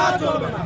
না চলবে না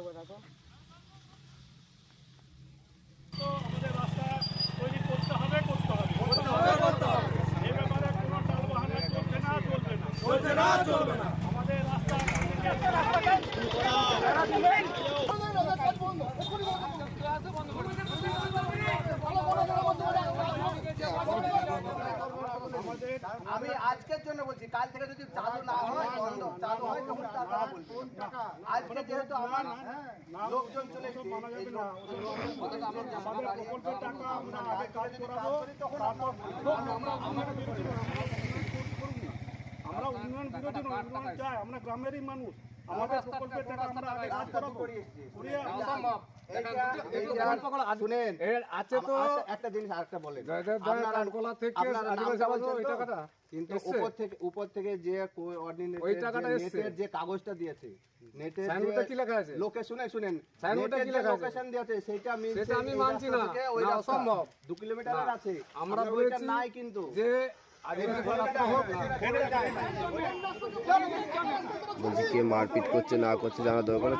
তো আমাদের রাস্তা তৈরি করতে হবে করতে হবে এ ব্যাপারে কোনো টালবাহানা চলবে না চলবে না চলছে না চলবে না আমাদের রাস্তা থেকে আমি আজকের জন্য বলছি কাল থেকে যদি চালু না হয় বন্ধ চালু হয় তখন বলব আজকে যেহেতু আমার লোকজন চলে আমার উন্নয়ন বিরোধী উন্নয়ন চাই আমরা গ্রামেরই মানুষ আমাদের প্রকল্পের টাকা আমরা আগে কাজ করাবো করিয়ে আমরা শুনেন আছে তো আচ্ছা, একটা জিনিস আরেকটা দা আপনারা- থেকে আদিবাসী কিন্তু উপর থেকে উপর থেকে যে ওই টাকাটা নেটের যে কাগজটা দিয়েছে নেটের সাইনবোর্ডে কি লেখা আছে? লোকে শুনে শুনেন সাইনবোর্ডে কি লেখা আছে? লোকেশন দিয়েছে সেটা মিলছে সেটা আমি মানছি না। ওই অসম্ভব। না। আছে আমরা বলেছি নাই কিন্তু যে বলছি কে মারপিট করছে না করছে জানা দরকার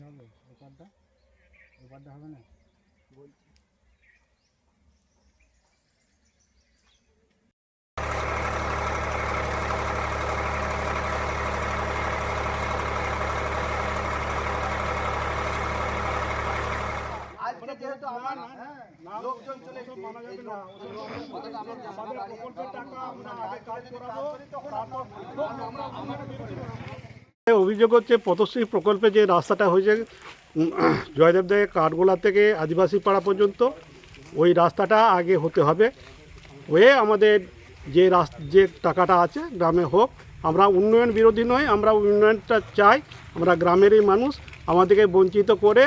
আছে ছবি আজকে যেহেতু আমার লোকজন চলে এসেছে, এই লোক- অন্তত আমার যে আমার বাড়ি, প্রকল্পের টাকা আমরা আগে কাজ করাবো তারপর আমরা আমরা নই। অভিযোগ হচ্ছে, পথশ্রী প্রকল্পে যে রাস্তাটা হয়েছে জয়দেব কাঠগোলা থেকে আদিবাসী পাড়া পর্যন্ত, ওই রাস্তাটা আগে হতে হবে। হয়ে আমাদের যে রাস যে টাকাটা আছে, গ্রামে হোক, আমরা উন্নয়ন বিরোধী নয়, আমরা উন্নয়নটা চাই, আমরা গ্রামেরই মানুষ, আমাদেরকে বঞ্চিত করে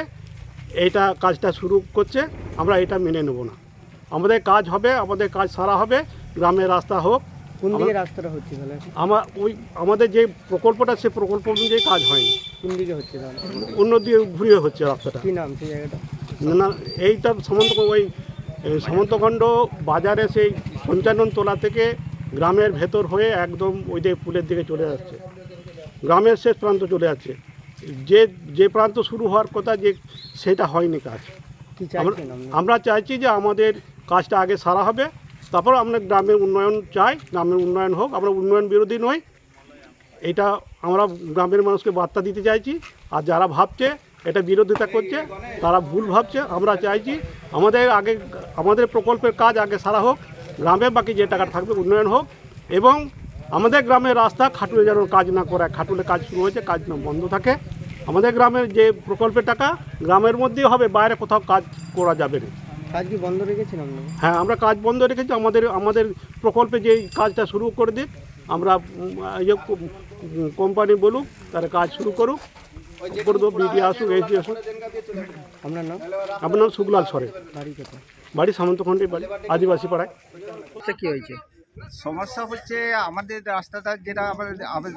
এইটা কাজটা শুরু করছে, আমরা এটা মেনে নেব না। আমাদের কাজ হবে, আমাদের কাজ সারা হবে, গ্রামের রাস্তা হোক কোন দিকে রাস্তাটা হচ্ছে তাহলে? আমার ওই আমাদের যে প্রকল্পটা সে প্রকল্প অনুযায়ী কাজ হয়নি। কোন দিকে হচ্ছে তাহলে? অন্য দিকে ঘুরিয়ে হচ্ছে রাস্তাটা। কি নাম সেই জায়গাটা? না এইটা সামন্ত ওই সামন্তখণ্ড বাজারে সেই পঞ্চানন তোলা থেকে গ্রামের ভেতর হয়ে একদম ওই যে পুলের দিকে চলে যাচ্ছে। গ্রামের শেষ প্রান্ত চলে যাচ্ছে। যে যে প্রান্ত শুরু হওয়ার কথা যে সেটা হয়নি কাজ। আমরা চাইছি যে আমাদের কাজটা আগে সারা হবে। তারপর আমরা গ্রামের উন্নয়ন চাই, গ্রামের উন্নয়ন হোক, আমরা উন্নয়ন বিরোধী নই। এটা আমরা গ্রামের মানুষকে বার্তা দিতে চাইছি, আর যারা ভাবছে এটা বিরোধিতা করছে, তারা ভুল ভাবছে, আমরা চাইছি আমাদের আগে, আমাদের প্রকল্পের কাজ আগে সারা হোক, গ্রামে বাকি যে টাকা থাকবে উন্নয়ন হোক, এবং আমাদের গ্রামের রাস্তা খাটুলে যেন কাজ না করে খাটুলে কাজ শুরু হয়েছে, কাজ না বন্ধ থাকে। আমাদের গ্রামের যে প্রকল্পের টাকা, গ্রামের মধ্যেই হবে, বাইরে কোথাও কাজ করা যাবে না। কাজ কি বন্ধ রেখেছেন আপনি হ্যাঁ আমরা কাজ বন্ধ রেখেছি। আমাদের আমাদের প্রকল্পে যে কাজটা শুরু করে দিক আমরা ইয়ে কোম্পানি বলুক তারা কাজ শুরু করুক। করে দেবো বিডি আসুক আসুক। আপনার নাম? আমার নাম বাড়ি বাড়ি বাড়ি আদিবাসী পাড়ায়। সে কি হয়েছে? সমস্যা হচ্ছে আমাদের রাস্তাটা যেটা আমাদের আমাদের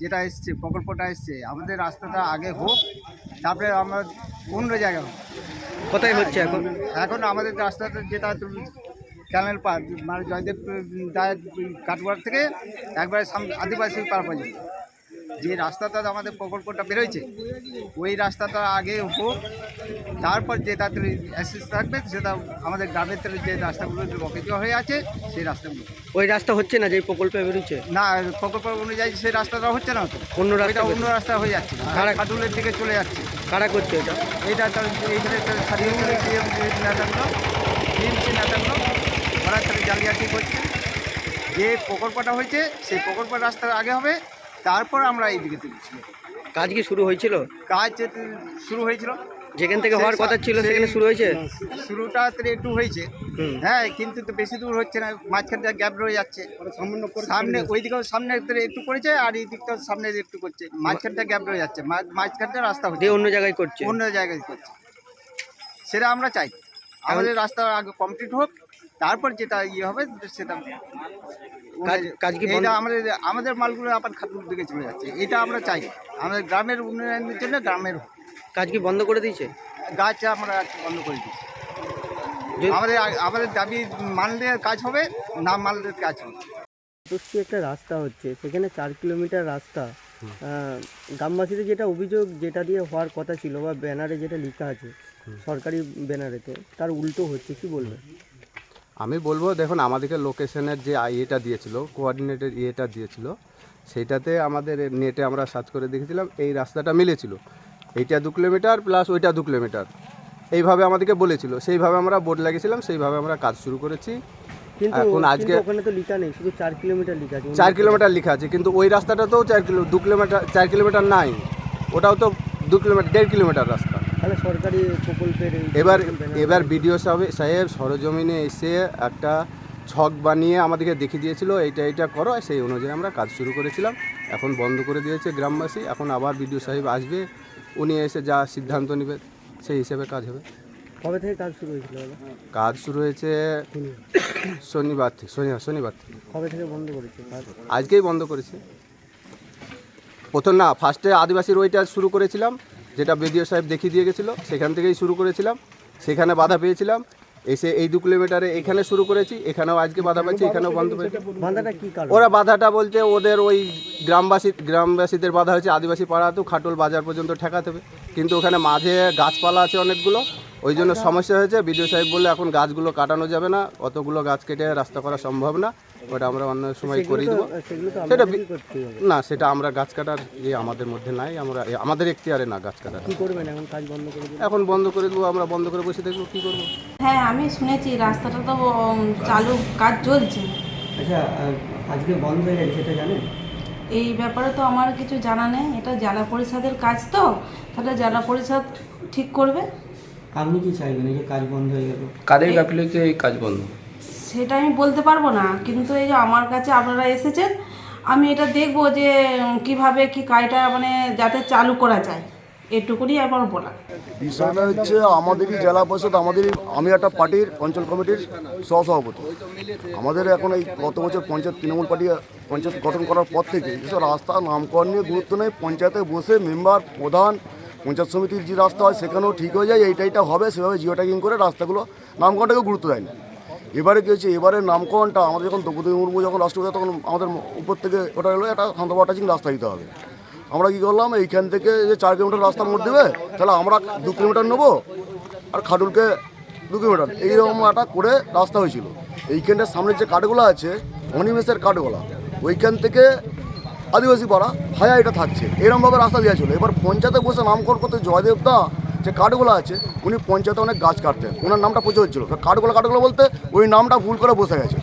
যেটা এসছে প্রকল্পটা এসছে আমাদের রাস্তাটা আগে হোক তারপরে আমরা অন্য জায়গায় হোক। কোথায় হচ্ছে এখন? এখন আমাদের রাস্তাতে যেটা ক্যানেল পার মানে জয়দেব দায়ের কাঠগড় থেকে একবারে সাম- আদিবাসী পার পর্যন্ত। যে রাস্তাটা আমাদের প্রকল্পটা বেরোয়ছে ওই রাস্তাটা আগে হোক তারপর যে তাড়াতাড়ি অ্যাসেস থাকবে সেটা আমাদের গ্রামের যে রাস্তাগুলো রকেট হয়ে আছে সেই রাস্তাগুলো ওই রাস্তা হচ্ছে না যে প্রকল্পে বেরোচ্ছে? না প্রকল্প অনুযায়ী সেই রাস্তাটা হচ্ছে না তো। অন্য রাস্তা অন্য রাস্তা হয়ে যাচ্ছে। কারা- খাটুলের দিকে চলে যাচ্ছে। কারা করছে এটা? এইটা তো এইখানে একটা ছাড়িয়ে চলে নেতাগুলো টিএমসি নেতাগুলো ওরা তাহলে জালিয়াতি করছে। যে প্রকল্পটা হয়েছে সেই প্রকল্পের রাস্তা আগে হবে তারপর আমরা এই দিকে তুলছি কাজ কি শুরু হয়েছিল? কাজ শুরু হয়েছিল। যেখান থেকে হওয়ার কথা ছিল সেখানে শুরু হয়েছে? শুরুটা একটু হয়েছে। হ্যাঁ কিন্তু তো বেশি দূর হচ্ছে না মাঝখানটা গ্যাপ রয়ে যাচ্ছে। সামনে ওই দিকেও সামনে একটু একটু করেছে আর এই দিকটাও সামনে একটু করছে। মাঝখানটা গ্যাপ রয়ে যাচ্ছে মাঝখানটা রাস্তা হচ্ছে। অন্য জায়গায় করছে। অন্য জায়গায় করছে। সেটা আমরা চাই। আমাদের রাস্তা আগে কমপ্লিট হোক তারপর যেটা ইয়ে হবে সেটা কাজ- কাজ কি এটা আমাদের আমাদের মালগুলো আবার খাতুর দিকে চলে যাচ্ছে এটা আমরা চাই। আমাদের গ্রামের উন্নয়নের জন্য গ্রামের। কাজ কি বন্ধ করে দিয়েছে? গাছ আমরা বন্ধ করে দিচ্ছি যে- আমাদের আমাদের দাবি মানলে কাজ হবে না মানলে কাজ হবে। পাশাপাশি একটা রাস্তা হচ্ছে সেখানে চার কিলোমিটার রাস্তা। গ্রামবাসীদের যেটা অভিযোগ যেটা দিয়ে হওয়ার কথা ছিল বা ব্যানারে যেটা লেখা আছে সরকারি ব্যানারেতে তার উল্টো হচ্ছে কি বলবেন? আমি বলব দেখুন আমাদেরকে লোকেশনের যে ইয়েটা দিয়েছিল কোঅর্ডিনেটের ইয়েটা দিয়েছিল সেইটাতে আমাদের নেটে আমরা সার্চ করে দেখেছিলাম এই রাস্তাটা মিলেছিল। এইটা দু কিলোমিটার প্লাস ওইটা দু কিলোমিটার। এইভাবে আমাদেরকে বলেছিল। সেইভাবে আমরা বোর্ড লাগিয়েছিলাম সেইভাবে আমরা কাজ শুরু করেছি। কিন্তু এখন আজকে- ওখানে তো লেখা নেই শুধু চার কিলোমিটার লেখা আছে। চার কিলোমিটার লেখা আছে কিন্তু ওই রাস্তাটাতেও চার কিলো দু কিলোমিটার চার কিলোমিটার নাই। ওটাও তো দু কিলোমিটার দেড় কিলোমিটার রাস্তা। তাহলে সরকারি প্রকল্পের এবার এবার বিডিও সাহেব সাহেব সরজমিনে এসে একটা ছক বানিয়ে আমাদেরকে দেখিয়ে দিয়েছিল এইটা এইটা করো। সেই অনুযায়ী আমরা কাজ শুরু করেছিলাম। এখন বন্ধ করে দিয়েছে গ্রামবাসী। এখন আবার বিডিও সাহেব আসবে উনি এসে যা সিদ্ধান্ত নেবে সেই হিসেবে কাজ হবে। কবে থেকে কাজ শুরু হয়েছিল কাজ শুরু হয়েছে শনিবার থেকে শনিবার শনিবার থেকে। কবে থেকে বন্ধ করেছে আজকেই বন্ধ করেছে। প্রথম না ফার্স্টে আদিবাসীর ওইটা শুরু করেছিলাম। যেটা বিডিও সাহেব দেখিয়ে দিয়ে গেছিল সেখান থেকেই শুরু করেছিলাম। সেখানে বাধা পেয়েছিলাম। এসে এই দু কিলোমিটারে এখানে শুরু করেছি এখানেও আজকে বাধা পেয়েছি এখানেও বন্ধ পেয়েছি ওরা বাধাটা বলতে ওদের ওই গ্রামবাসী গ্রামবাসীদের বাধা হয়েছে আদিবাসী পাড়া তো খাটোল বাজার পর্যন্ত ঠেকাতে হবে। কিন্তু ওখানে মাঝে গাছপালা আছে অনেকগুলো ওই জন্য সমস্যা হয়েছে। বিডিও সাহেব বললে এখন গাছগুলো কাটানো যাবে না অতগুলো গাছ কেটে রাস্তা করা সম্ভব না। ওটা আমরা অন্য সময় করিয়ে দেবো। সেটা না সেটা আমরা গাছ কাটার ইয়ে আমাদের মধ্যে নাই আমরা আমাদের এখতিয়ারে না গাছ কাটার। কি করবেন এখন? কাজ বন্ধ করে এখন বন্ধ করে দেবো আমরা বন্ধ করে বসে দেখব কী করব? হ্যাঁ আমি শুনেছি রাস্তাটা তো চালু কাজ চলছে। আচ্ছা আজকে বন্ধ হয়ে গেছে সেটা জানেন? এই ব্যাপারে তো আমার কিছু জানা নেই। এটা জেলা পরিষদের কাজ তো তাহলে জেলা পরিষদ ঠিক করবে? আপনি কি চাইবেন? এই যে কাজ বন্ধ হয়ে গেল। কাদের গাফিলতিতে এই কাজ বন্ধ? সেটা আমি বলতে পারব না, কিন্তু এই যে আমার কাছে আপনারা এসেছেন, আমি এটা দেখব যে কীভাবে কি কাজটা মানে যাতে চালু করা যায়, এটুকুনি আমার বলা বিষয়টা হচ্ছে আমাদেরই জেলা পরিষদ, আমাদেরই, আমি একটা পার্টির, অঞ্চল কমিটির সহসভাপতি। আমাদের এখন এই গত বছর পঞ্চায়েত, তৃণমূল পার্টি পঞ্চায়েত গঠন করার পর থেকে যেসব রাস্তা নামকরণ নিয়ে গুরুত্ব নেই, পঞ্চায়েতে বসে মেম্বার, প্রধান, পঞ্চায়েত সমিতির যে রাস্তা হয়, সেখানেও ঠিক হয়ে যায় এইটা এইটা হবে, সেভাবে জিও ট্যাগিং করে রাস্তাগুলো, নামকরণটাকে গুরুত্ব দেয় না। এবারে কী হচ্ছে এবারে নামকরণটা, আমাদের যখন দ্রৌপদী মুর্মু যখন রাষ্ট্রপতি তখন আমাদের উপর থেকে ওটা এলো একটা শান্তবা টাচিং রাস্তা দিতে হবে। আমরা কি করলাম? এইখান থেকে যে চার কিলোমিটার রাস্তা মোট দেবে, তাহলে আমরা দু কিলোমিটার নেব আর খাডুলকে দু কিলোমিটার। এইরকম একটা করে রাস্তা হয়েছিল। এইখানটার সামনের যে কাঠগুলো আছে, অনিমেষের কাঠগুলা, ওইখান থেকে আদিবাসী পাড়া হায়া এটা থাকছে। এরকমভাবে রাস্তা দেওয়া ছিল। এবার পঞ্চায়েতে বসে নামকরণ করতে জয়দেব দা যে কাঠগুলো আছে, উনি পঞ্চায়েতে অনেক গাছ কাটতেন। ওনার নামটা প্রচুর হচ্ছিল। কাঠগুলো কাঠগুলো বলতে ওই নামটা ভুল করে বসে গেছে।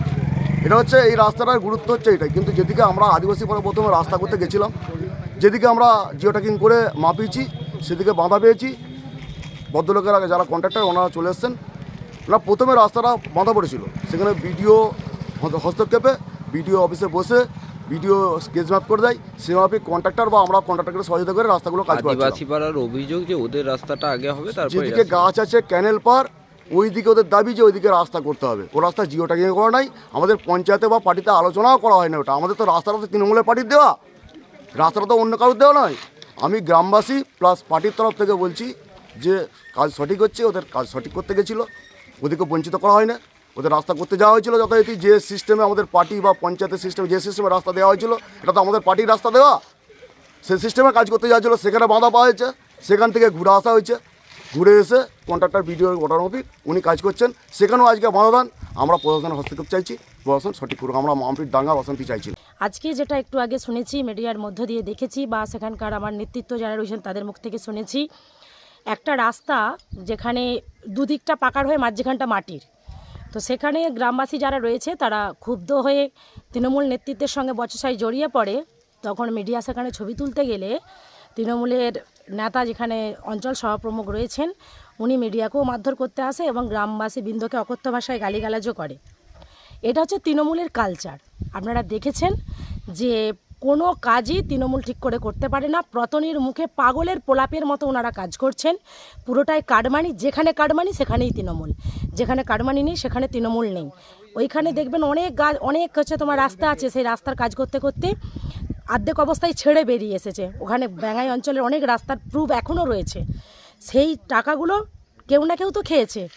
এটা হচ্ছে, এই রাস্তাটার গুরুত্ব হচ্ছে এটাই। কিন্তু যেদিকে আমরা আদিবাসী পরে প্রথমে রাস্তা করতে গেছিলাম, যেদিকে আমরা জিও ট্যাকিং করে মাপিয়েছি, সেদিকে বাঁধা পেয়েছি। ভদ্রলোকের আগে যারা কন্ট্রাক্টর ওনারা চলে এসছেন। ওনারা প্রথমে রাস্তাটা বাঁধা পড়েছিল। সেখানে বিডিও হস্তক্ষেপে, বিডিও অফিসে বসে বিডিও স্কেচ ম্যাপ করে দেয় সে মাফিক কন্ট্রাক্টর বা আমরা কন্ট্রাক্টরকে সহযোগিতা করে রাস্তাগুলো কাজ করাচ্ছিলাম। আদিবাসী পাড়ার অভিযোগ যে ওদের রাস্তাটা আগে হবে তারপরে যেদিকে গাছ আছে ক্যানেল পার ওই দিকে ওদের দাবি যে ওইদিকে রাস্তা করতে হবে। ও রাস্তা জিও ট্যাগিং করা নাই আমাদের পঞ্চায়েতে বা পার্টিতে আলোচনাও করা হয় না ওটা। আমাদের তো রাস্তাটা তো তৃণমূলের পার্টির দেওয়া। রাস্তাটা তো অন্য কারোর দেওয়া নয়। আমি গ্রামবাসী প্লাস পার্টির তরফ থেকে বলছি যে কাজ সঠিক হচ্ছে ওদের কাজ সঠিক করতে গেছিল। ওদেরকে বঞ্চিত করা হয় না ওদের রাস্তা করতে যাওয়া হয়েছিল, যথারীতি যে সিস্টেমে আমাদের পার্টি বা পঞ্চায়েতের সিস্টেমে যে সিস্টেমে রাস্তা দেওয়া হয়েছিল, এটা তো আমাদের পার্টির রাস্তা দেওয়া। সেই সিস্টেমে কাজ করতে যাচ্ছিল সেখানে বাধা পাওয়া হয়েছে, সেখান থেকে ঘুরে আসা হয়েছে। ঘুরে এসে কন্ট্রাক্টর ভিডিও ওঠার মফিক উনি কাজ করছেন। সেখানেও আজকে বাধাদান। আমরা প্রশাসনের হস্তক্ষেপ চাইছি, প্রশাসন সঠিক করুক। আমরা মামপির দাঙ্গা অশান্তি চাইছি। আজকে যেটা একটু আগে শুনেছি মিডিয়ার মধ্য দিয়ে দেখেছি বা সেখানকার আমার নেতৃত্ব যারা রয়েছেন তাদের মুখ থেকে শুনেছি, একটা রাস্তা যেখানে দুদিকটা পাকার হয়ে মাঝখানটা মাটির। তো সেখানে গ্রামবাসী যারা রয়েছে, তারা ক্ষুব্ধ হয়ে তৃণমূল নেতৃত্বের সঙ্গে বচসায় জড়িয়ে পড়ে। তখন মিডিয়া সেখানে ছবি তুলতে গেলে তৃণমূলের নেতা যেখানে অঞ্চল সহপ্রমুখ রয়েছেন, উনি মিডিয়াকেও মারধর করতে আসে এবং গ্রামবাসী বৃন্দকে অকথ্য ভাষায় গালিগালাজও করে। এটা হচ্ছে তৃণমূলের কালচার আপনারা দেখেছেন যে কোনো কাজই তৃণমূল ঠিক করে করতে পারে না। প্রতনির মুখে পাগলের পোলাপের মতো ওনারা কাজ করছেন। পুরোটাই কাটমানি যেখানে কাটমানি সেখানেই তৃণমূল। যেখানে কাটমানি নেই, সেখানে তৃণমূল নেই। ওইখানে দেখবেন অনেক গাছ অনেক হচ্ছে তোমার রাস্তা আছে, সেই রাস্তার কাজ করতে করতে আর্ধেক অবস্থায় ছেড়ে বেরিয়ে এসেছে। ওখানে ব্যাঙ্গাই অঞ্চলের অনেক রাস্তার প্রুফ এখনও রয়েছে। সেই টাকাগুলো কেউ না কেউ তো খেয়েছে।